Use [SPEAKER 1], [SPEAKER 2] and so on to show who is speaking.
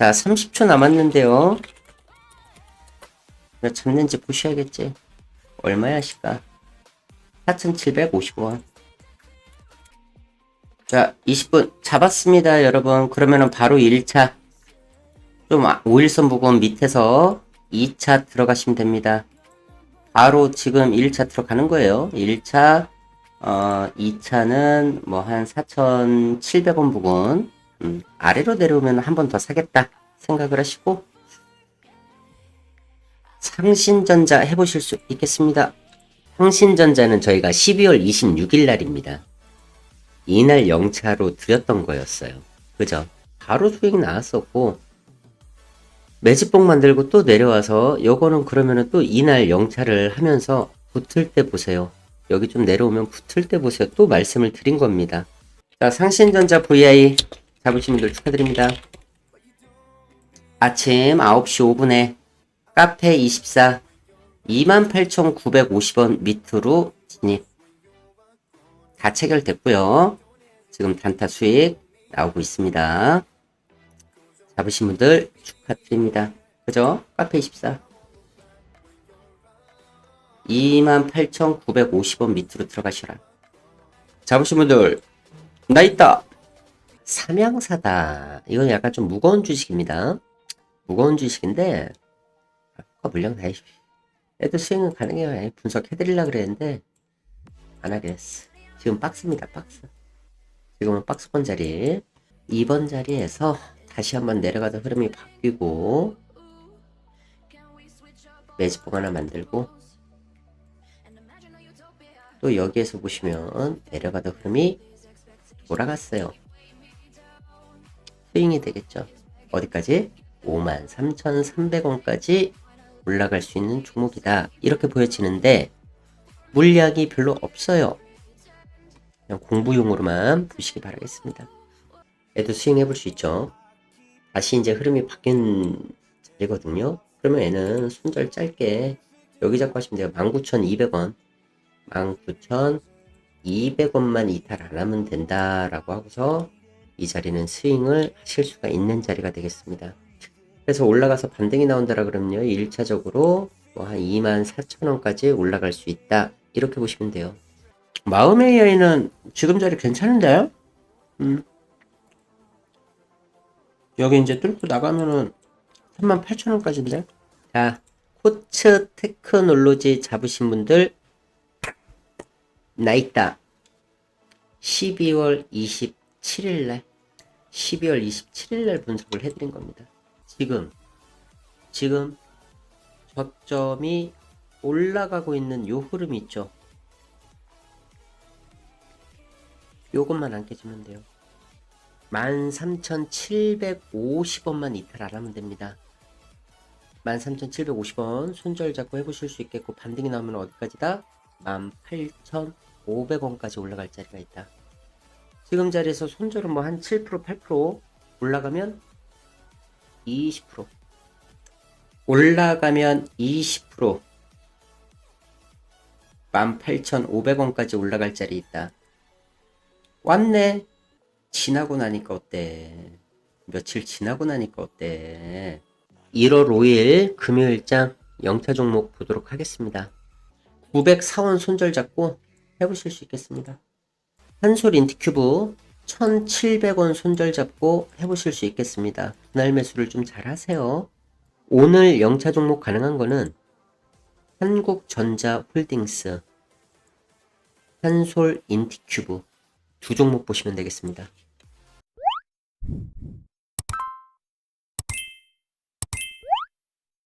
[SPEAKER 1] 자, 30초 남았는데요. 몇 잡는지 보셔야겠지. 얼마야, 시가? 4,750원. 자, 20분 잡았습니다, 여러분. 그러면은 바로 1차. 좀 5일선 부분 밑에서 2차 들어가시면 됩니다. 바로 지금 1차 들어가는 거예요. 1차, 어, 2차는 뭐 한 4,700원 부분. 음, 아래로 내려오면 한 번 더 사겠다 생각을 하시고 상신전자 해보실 수 있겠습니다. 상신전자는 저희가 12월 26일 날입니다. 이날 영차로 드렸던 거였어요. 그죠? 바로 수익 나왔었고 매집봉 만들고 또 내려와서 요거는 그러면은 또 이날 영차를 하면서 붙을 때 보세요. 여기 좀 내려오면 붙을 때 보세요. 또 말씀을 드린 겁니다. 자, 상신전자 VI 잡으신 분들 축하드립니다. 아침 9시 5분에 카페 24 28,950원 밑으로 진입. 다 체결됐고요. 지금 단타 수익 나오고 있습니다. 잡으신 분들 축하드립니다. 그죠? 카페 24 28,950원 밑으로 들어가시라. 잡으신 분들 나 있다. 삼양사다. 이건 약간 좀 무거운 주식입니다. 무거운 주식인데 아까 물량 다 해주십시오. 애들 수익은 가능해요. 분석해드리려 그랬는데 안 하게 됐어. 지금 박스입니다. 박스. 지금은 박스권 자리. 2번 자리에서 다시 한번 내려가다 흐름이 바뀌고 매집봉 하나 만들고 또 여기에서 보시면 내려가다 흐름이 돌아갔어요. 스윙이 되겠죠. 어디까지? 53,300원까지 올라갈 수 있는 종목이다. 이렇게 보여지는데 물량이 별로 없어요. 그냥 공부용으로만 보시기 바라겠습니다. 얘도 스윙해 볼 수 있죠. 다시 이제 흐름이 바뀐 자리거든요. 그러면 얘는 손절 짧게 여기 잡고 하시면 돼요. 19,200원. 19,200원만 이탈 안 하면 된다라고 하고서 이 자리는 스윙을 하실 수가 있는 자리가 되겠습니다. 그래서 올라가서 반등이 나온다라 그러면요. 1차적으로 뭐 한 24,000원까지 올라갈 수 있다. 이렇게 보시면 돼요. 마음의 여인은 지금 자리 괜찮은데요? 음. 여기 이제 뚫고 나가면은 38,000원까지인데? 자, 코츠 테크놀로지 잡으신 분들 나 있다. 12월 27일 날 12월 27일 날 분석을 해드린 겁니다. 지금 지금 저점이 올라가고 있는 요 흐름이 있죠. 요것만 안 깨지면 돼요. 13,750원만 이탈 안 하면 됩니다. 13,750원 손절 잡고 해보실 수 있겠고 반등이 나오면 어디까지다? 18,500원까지 올라갈 자리가 있다. 지금 자리에서 손절은 뭐 한 7% 8% 올라가면 20% 올라가면 20% 18,500원까지 올라갈 자리 있다. 왔네. 지나고 나니까 어때? 며칠 지나고 나니까 어때? 1월 5일 금요일장 영차 종목 보도록 하겠습니다. 904원 손절 잡고 해보실 수 있겠습니다. 한솔 인티큐브 1700원 손절 잡고 해보실 수 있겠습니다. 분할 매수를 좀 잘 하세요. 오늘 영차 종목 가능한 거는 한국전자 홀딩스, 한솔 인티큐브 두 종목 보시면 되겠습니다.